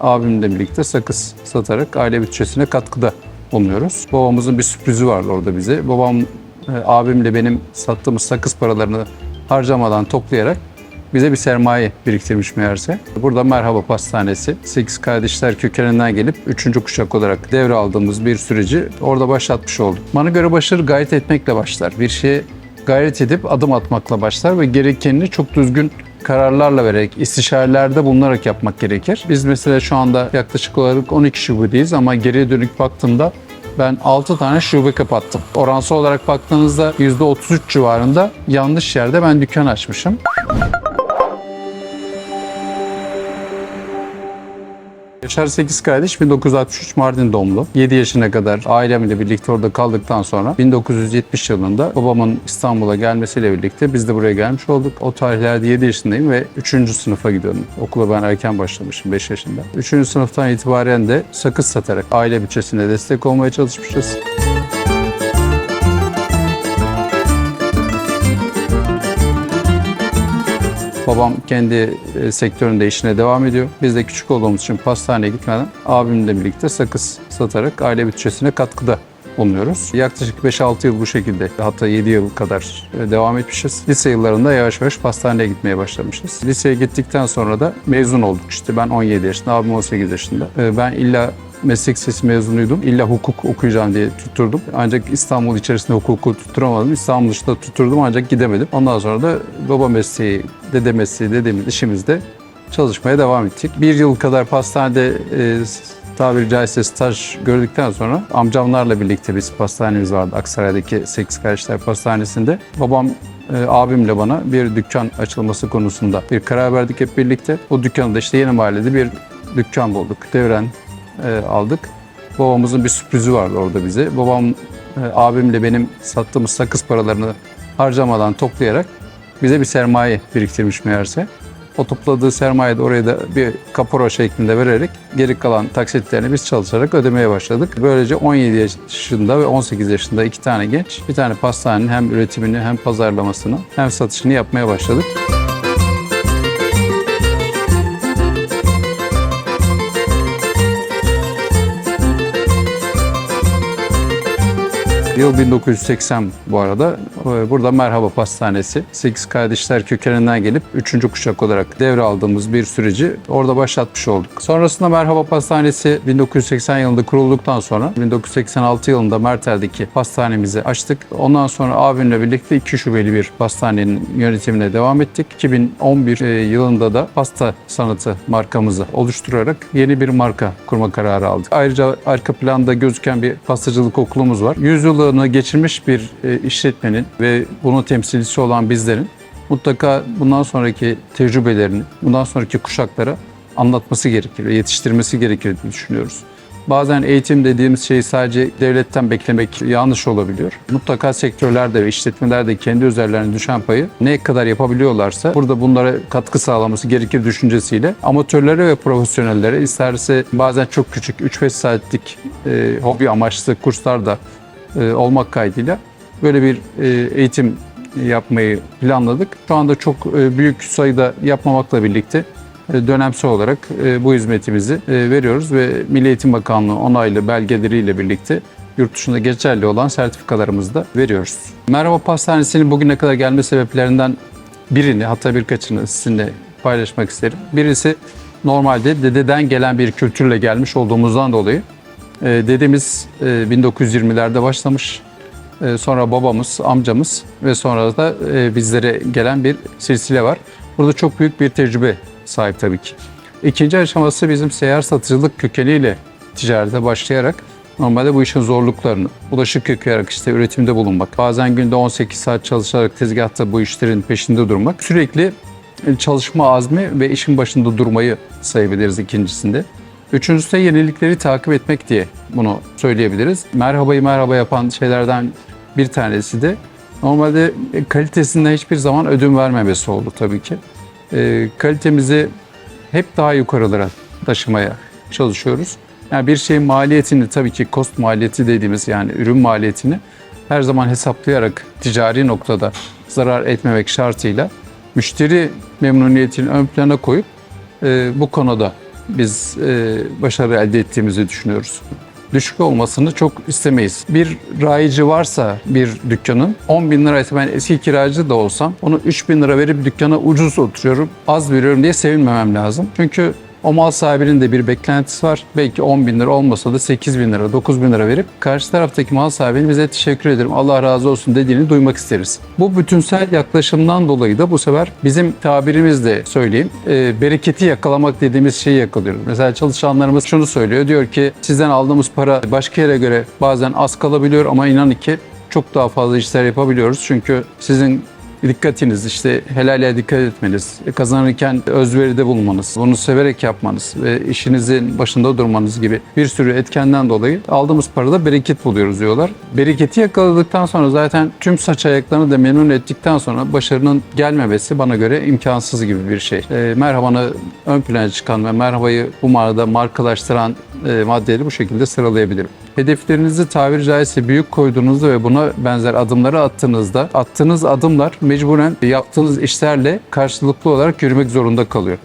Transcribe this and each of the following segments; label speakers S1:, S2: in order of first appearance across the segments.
S1: Abimle birlikte sakız satarak aile bütçesine katkıda bulunuyoruz. Babamızın bir sürprizi vardı orada bize. Babam e, abimle benim sattığımız sakız paralarını harcamadan toplayarak bize bir sermaye biriktirmiş meğerse. Burada Merhaba Pastanesi, 8 kardeşler kökeninden gelip 3. kuşak olarak devraldığımız bir süreci orada başlatmış olduk. Bana göre başarı gayret etmekle başlar. Bir şeye gayret edip adım atmakla başlar ve gerekenini çok düzgün kararlarla vererek, istişarelerde bulunarak yapmak gerekir. Biz mesela şu anda yaklaşık olarak 12 şubedeyiz ama geriye dönük baktığımda ben 6 tane şube kapattım. Oransal olarak baktığınızda %33 civarında yanlış yerde ben dükkan açmışım. Yaşar 8 kardeş 1963 Mardin doğumlu. 7 yaşına kadar ailemle birlikte orada kaldıktan sonra 1970 yılında babamın İstanbul'a gelmesiyle birlikte biz de buraya gelmiş olduk. O tarihlerde 7 yaşındayım ve 3. sınıfa gidiyorum. Okula ben erken başlamışım 5 yaşında. 3. sınıftan itibaren de sakız satarak aile bütçesine destek olmaya çalışmışız. Babam kendi e, sektöründe işine devam ediyor. Biz de küçük olduğumuz için pastaneye gitmeden abimle birlikte sakız satarak aile bütçesine katkıda bulunuyoruz. Yaklaşık 5-6 yıl bu şekilde hatta 7 yıl kadar e, devam etmişiz. Lise yıllarında yavaş yavaş pastaneye gitmeye başlamışız. Liseye gittikten sonra da mezun olduk işte. Ben 17 yaşında, abim 18 yaşında. E, Ben illa meslek lisesi mezunuydum. İlla hukuk okuyacağım diye tutturdum. Ancak İstanbul içerisinde hukuku tutturamadım. İstanbul dışında tutturdum ancak gidemedim. Ondan sonra da baba mesleği, dede mesleği dediğimiz işimizde çalışmaya devam ettik. Bir yıl kadar pastanede e, tabiri caizse staj gördükten sonra amcamlarla birlikte biz pastanemiz vardı Aksaray'daki Sekiz Kardeşler Pastanesi'nde. Babam e, abimle bana bir dükkan açılması konusunda bir karar verdik hep birlikte. O dükkanı da işte yeni mahallede bir dükkan bulduk. Devren e, aldık. Babamızın bir sürprizi vardı orada bize. Babam e, abimle benim sattığımız sakız paralarını harcamadan toplayarak bize bir sermaye biriktirmiş meğerse. O topladığı sermayeyi de oraya da bir kapora şeklinde vererek geri kalan taksitlerini biz çalışarak ödemeye başladık. Böylece 17 yaşında ve 18 yaşında iki tane genç bir tane pastanenin hem üretimini hem pazarlamasını hem satışını yapmaya başladık. Yıl 1980 bu arada. Ee, Burada Merhaba Pastanesi. 8 kardeşler kökeninden gelip 3. kuşak olarak devraldığımız bir süreci orada başlatmış olduk. Sonrasında Merhaba Pastanesi 1980 yılında kurulduktan sonra 1986 yılında Mertel'deki pastanemizi açtık. Ondan sonra abimle birlikte iki şubeli bir pastanenin yönetimine devam ettik. 2011 e, yılında da pasta sanatı markamızı oluşturarak yeni bir marka kurma kararı aldık. Ayrıca arka planda gözüken bir pastacılık okulumuz var. Yüzyılını geçirmiş bir e, işletmenin ve bunun temsilcisi olan bizlerin mutlaka bundan sonraki tecrübelerini, bundan sonraki kuşaklara anlatması gerekir, yetiştirmesi gerekir diye düşünüyoruz. Bazen eğitim dediğimiz şey sadece devletten beklemek yanlış olabiliyor. Mutlaka sektörlerde ve işletmelerde kendi üzerlerine düşen payı ne kadar yapabiliyorlarsa burada bunlara katkı sağlaması gerekir düşüncesiyle amatörlere ve profesyonellere isterse bazen çok küçük 3-5 saatlik e, hobi amaçlı kurslar da e, olmak kaydıyla böyle bir e, eğitim yapmayı planladık. Şu anda çok e, büyük sayıda yapmamakla birlikte e, dönemsel olarak e, bu hizmetimizi e, veriyoruz ve Milli Eğitim Bakanlığı onaylı belgeleriyle birlikte yurt dışında geçerli olan sertifikalarımızı da veriyoruz. Merhaba Pastanesi'nin bugüne kadar gelme sebeplerinden birini hatta birkaçını sizinle paylaşmak isterim. Birisi normalde dededen gelen bir kültürle gelmiş olduğumuzdan dolayı e, dedemiz e, 1920'lerde başlamış. E, sonra babamız, amcamız ve sonra da e, bizlere gelen bir silsile var. Burada çok büyük bir tecrübe sahip tabii ki. İkinci aşaması bizim seyyar satıcılık kökeniyle ticarete başlayarak normalde bu işin zorluklarını, bulaşık yıkayarak işte üretimde bulunmak, bazen günde 18 saat çalışarak tezgahta bu işlerin peşinde durmak, sürekli çalışma azmi ve işin başında durmayı sayabiliriz ikincisinde. Üçüncüsü de yenilikleri takip etmek diye bunu söyleyebiliriz. Merhabayı merhaba yapan şeylerden bir tanesi de normalde kalitesinden hiçbir zaman ödün vermemesi oldu tabii ki. E, kalitemizi hep daha yukarılara taşımaya çalışıyoruz. Yani bir şeyin maliyetini tabii ki cost maliyeti dediğimiz yani ürün maliyetini her zaman hesaplayarak ticari noktada zarar etmemek şartıyla müşteri memnuniyetini ön plana koyup e, bu konuda biz e, başarı elde ettiğimizi düşünüyoruz. Düşük olmasını çok istemeyiz. Bir rayici varsa bir dükkanın 10 bin liraysa ben eski kiracı da olsam onu 3 bin lira verip dükkana ucuz oturuyorum, az veriyorum diye sevinmemem lazım. Çünkü o mal sahibinin de bir beklentisi var. Belki 10 bin lira olmasa da 8 bin lira, 9 bin lira verip karşı taraftaki mal sahibinin bize teşekkür ederim, Allah razı olsun dediğini duymak isteriz. Bu bütünsel yaklaşımdan dolayı da bu sefer bizim tabirimizle söyleyeyim, e, bereketi yakalamak dediğimiz şeyi yakalıyoruz. Mesela çalışanlarımız şunu söylüyor, diyor ki sizden aldığımız para başka yere göre bazen az kalabiliyor ama inanın ki çok daha fazla işler yapabiliyoruz. Çünkü sizin dikkatiniz işte helale dikkat etmeniz, kazanırken özveride bulunmanız, bunu severek yapmanız ve işinizin başında durmanız gibi bir sürü etkenden dolayı aldığımız parada bereket buluyoruz diyorlar. Bereketi yakaladıktan sonra zaten tüm saç ayaklarını da memnun ettikten sonra başarının gelmemesi bana göre imkansız gibi bir şey. E, merhabanı ön plana çıkan ve merhabayı bu manada markalaştıran e, maddeleri bu şekilde sıralayabilirim. Hedeflerinizi tabiri caizse büyük koyduğunuzda ve buna benzer adımları attığınızda attığınız adımlar mecburen yaptığınız işlerle karşılıklı olarak yürümek zorunda kalıyor.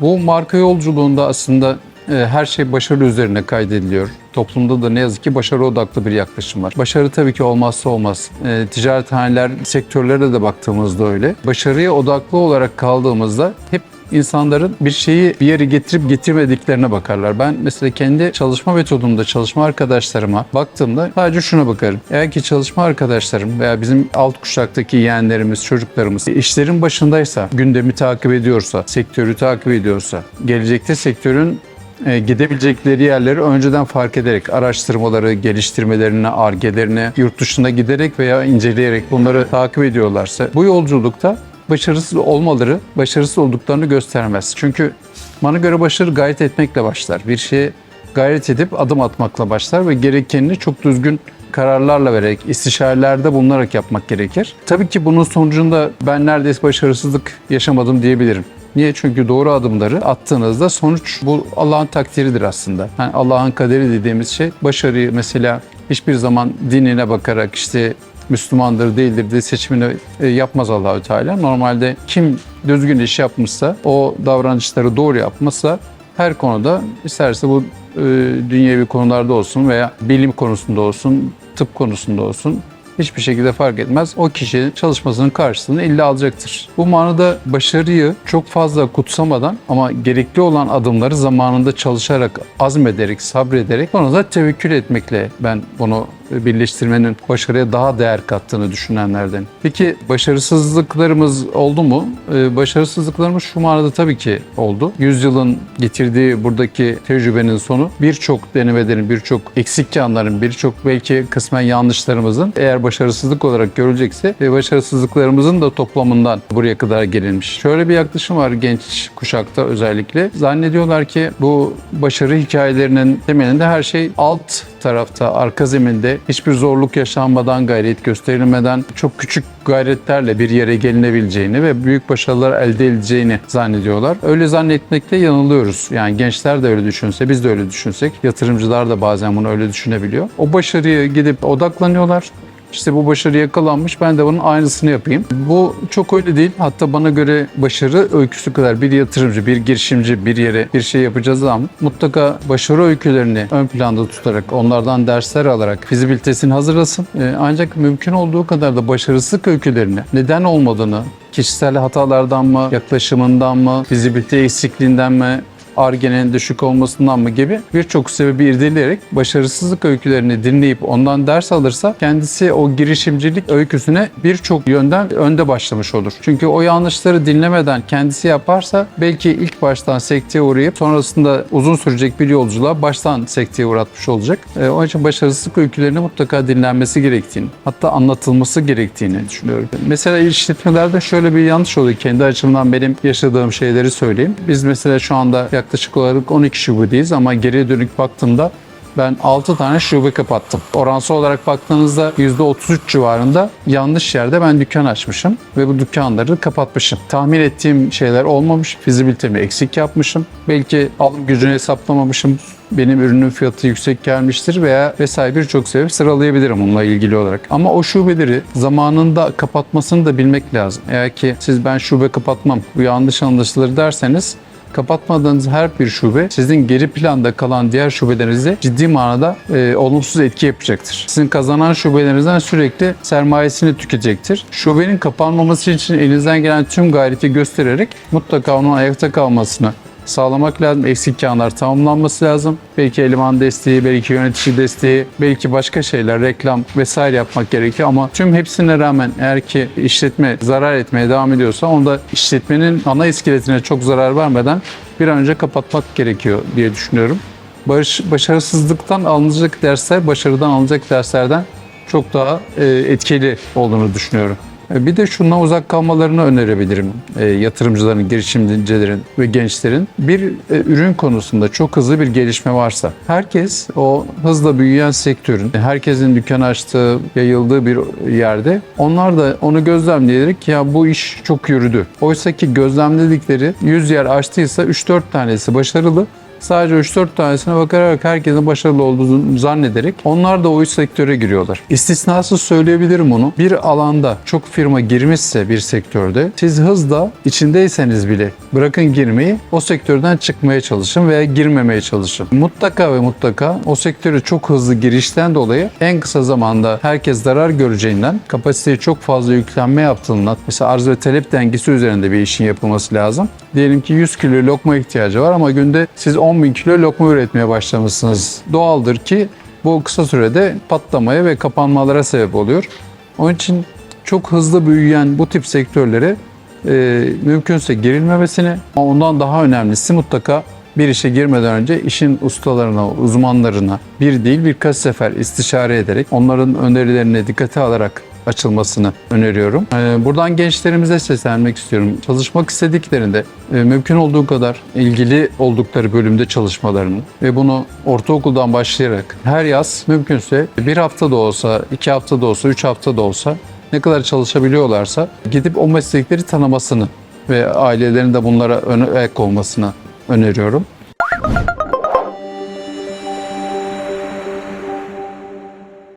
S1: Bu marka yolculuğunda aslında e, her şey başarı üzerine kaydediliyor. Toplumda da ne yazık ki başarı odaklı bir yaklaşım var. Başarı tabii ki olmazsa olmaz. E, ticarethaneler sektörlere de baktığımızda öyle. Başarıya odaklı olarak kaldığımızda hep insanların bir şeyi bir yere getirip getirmediklerine bakarlar. Ben mesela kendi çalışma metodumda çalışma arkadaşlarıma baktığımda sadece şuna bakarım. Eğer ki çalışma arkadaşlarım veya bizim alt kuşaktaki yeğenlerimiz, çocuklarımız işlerin başındaysa, gündemi takip ediyorsa, sektörü takip ediyorsa, gelecekte sektörün e, gidebilecekleri yerleri önceden fark ederek araştırmaları, geliştirmelerini, argelerini yurt dışına giderek veya inceleyerek bunları takip ediyorlarsa bu yolculukta başarısız olmaları, başarısız olduklarını göstermez. Çünkü bana göre başarı gayret etmekle başlar. Bir şeye gayret edip adım atmakla başlar ve gerekenini çok düzgün kararlarla vererek, istişarelerde bulunarak yapmak gerekir. Tabii ki bunun sonucunda ben neredeyse başarısızlık yaşamadım diyebilirim. Niye? Çünkü doğru adımları attığınızda sonuç bu Allah'ın takdiridir aslında. Yani Allah'ın kaderi dediğimiz şey başarıyı mesela hiçbir zaman dinine bakarak işte Müslümandır değildir diye seçimini e, yapmaz Allahü Teala. Normalde kim düzgün iş yapmışsa, o davranışları doğru yapmışsa her konuda isterse bu e, dünyevi konularda olsun veya bilim konusunda olsun, tıp konusunda olsun hiçbir şekilde fark etmez. O kişi çalışmasının karşılığını illa alacaktır. Bu manada başarıyı çok fazla kutsamadan ama gerekli olan adımları zamanında çalışarak, azmederek, sabrederek sonra da tevekkül etmekle ben bunu birleştirmenin başarıya daha değer kattığını düşünenlerden. Peki başarısızlıklarımız oldu mu? Ee, başarısızlıklarımız şu manada tabii ki oldu. Yüzyılın getirdiği buradaki tecrübenin sonu birçok denemelerin, birçok eksik yanların, birçok belki kısmen yanlışlarımızın eğer başarısızlık olarak görülecekse ve başarısızlıklarımızın da toplamından buraya kadar gelinmiş. Şöyle bir yaklaşım var genç kuşakta özellikle. Zannediyorlar ki bu başarı hikayelerinin temelinde her şey alt tarafta, arka zeminde hiçbir zorluk yaşanmadan, gayret gösterilmeden çok küçük gayretlerle bir yere gelinebileceğini ve büyük başarılar elde edileceğini zannediyorlar. Öyle zannetmekte yanılıyoruz. Yani gençler de öyle düşünse, biz de öyle düşünsek, yatırımcılar da bazen bunu öyle düşünebiliyor. O başarıya gidip odaklanıyorlar. İşte bu başarı yakalanmış ben de bunun aynısını yapayım. Bu çok öyle değil. Hatta bana göre başarı öyküsü kadar bir yatırımcı, bir girişimci bir yere bir şey yapacağız ama mutlaka başarı öykülerini ön planda tutarak, onlardan dersler alarak fizibilitesini hazırlasın. Ee, Ancak mümkün olduğu kadar da başarısızlık öykülerini neden olmadığını, kişisel hatalardan mı, yaklaşımından mı, fizibilite eksikliğinden mi, argenin düşük olmasından mı gibi birçok sebebi irdeleyerek başarısızlık öykülerini dinleyip ondan ders alırsa kendisi o girişimcilik öyküsüne birçok yönden önde başlamış olur. Çünkü o yanlışları dinlemeden kendisi yaparsa belki ilk baştan sekteye uğrayıp sonrasında uzun sürecek bir yolculuğa baştan sekteye uğratmış olacak. E, onun için başarısızlık öykülerini mutlaka dinlenmesi gerektiğini, hatta anlatılması gerektiğini düşünüyorum. Mesela işletmelerde şöyle bir yanlış oluyor. Kendi açımdan benim yaşadığım şeyleri söyleyeyim. Biz mesela şu anda yaklaşık olarak 12 şubedeyiz ama geriye dönük baktığımda ben 6 tane şube kapattım. Oransal olarak baktığınızda %33 civarında yanlış yerde ben dükkan açmışım ve bu dükkanları kapatmışım. Tahmin ettiğim şeyler olmamış, fizibilitemi eksik yapmışım. Belki alım gücünü hesaplamamışım, benim ürünün fiyatı yüksek gelmiştir veya vesaire birçok sebep sıralayabilirim onunla ilgili olarak. Ama o şubeleri zamanında kapatmasını da bilmek lazım. Eğer ki siz ben şube kapatmam, bu yanlış anlaşılır derseniz kapatmadığınız her bir şube sizin geri planda kalan diğer şubelerinize ciddi manada e, olumsuz etki yapacaktır. Sizin kazanan şubelerinizden sürekli sermayesini tüketecektir. Şubenin kapanmaması için elinizden gelen tüm gayreti göstererek mutlaka onun ayakta kalmasını sağlamak lazım. Eksik yanlar tamamlanması lazım. Belki eleman desteği, belki yönetici desteği, belki başka şeyler, reklam vesaire yapmak gerekiyor ama tüm hepsine rağmen eğer ki işletme zarar etmeye devam ediyorsa onda işletmenin ana iskeletine çok zarar vermeden bir an önce kapatmak gerekiyor diye düşünüyorum. Barış, başarısızlıktan alınacak dersler, başarıdan alınacak derslerden çok daha e, etkili olduğunu düşünüyorum. E, Bir de şundan uzak kalmalarını önerebilirim e, yatırımcıların, girişimcilerin ve gençlerin. Bir e, ürün konusunda çok hızlı bir gelişme varsa, herkes o hızla büyüyen sektörün, herkesin dükkan açtığı, yayıldığı bir yerde onlar da onu gözlemleyerek ya bu iş çok yürüdü. Oysa ki gözlemledikleri 100 yer açtıysa 3-4 tanesi başarılı, Sadece 3-4 tanesine bakarak herkesin başarılı olduğunu zannederek onlar da o iş sektöre giriyorlar. İstisnasız söyleyebilirim bunu. Bir alanda çok firma girmişse bir sektörde siz hızla içindeyseniz bile bırakın girmeyi o sektörden çıkmaya çalışın veya girmemeye çalışın. Mutlaka ve mutlaka o sektöre çok hızlı girişten dolayı en kısa zamanda herkes zarar göreceğinden kapasiteye çok fazla yüklenme yaptığından mesela arz ve talep dengesi üzerinde bir işin yapılması lazım. Diyelim ki 100 kilo lokma ihtiyacı var ama günde siz 10 bin kilo lokma üretmeye başlamışsınız. Doğaldır ki bu kısa sürede patlamaya ve kapanmalara sebep oluyor. Onun için çok hızlı büyüyen bu tip sektörlere e, mümkünse girilmemesini ama ondan daha önemlisi mutlaka bir işe girmeden önce işin ustalarına, uzmanlarına bir değil birkaç sefer istişare ederek onların önerilerine dikkate alarak açılmasını öneriyorum. Ee, Buradan gençlerimize seslenmek istiyorum. Çalışmak istediklerinde e, mümkün olduğu kadar ilgili oldukları bölümde çalışmalarını ve bunu ortaokuldan başlayarak her yaz mümkünse bir hafta da olsa, iki hafta da olsa, üç hafta da olsa ne kadar çalışabiliyorlarsa gidip o meslekleri tanımasını ve ailelerin de bunlara ayak olmasını öneriyorum.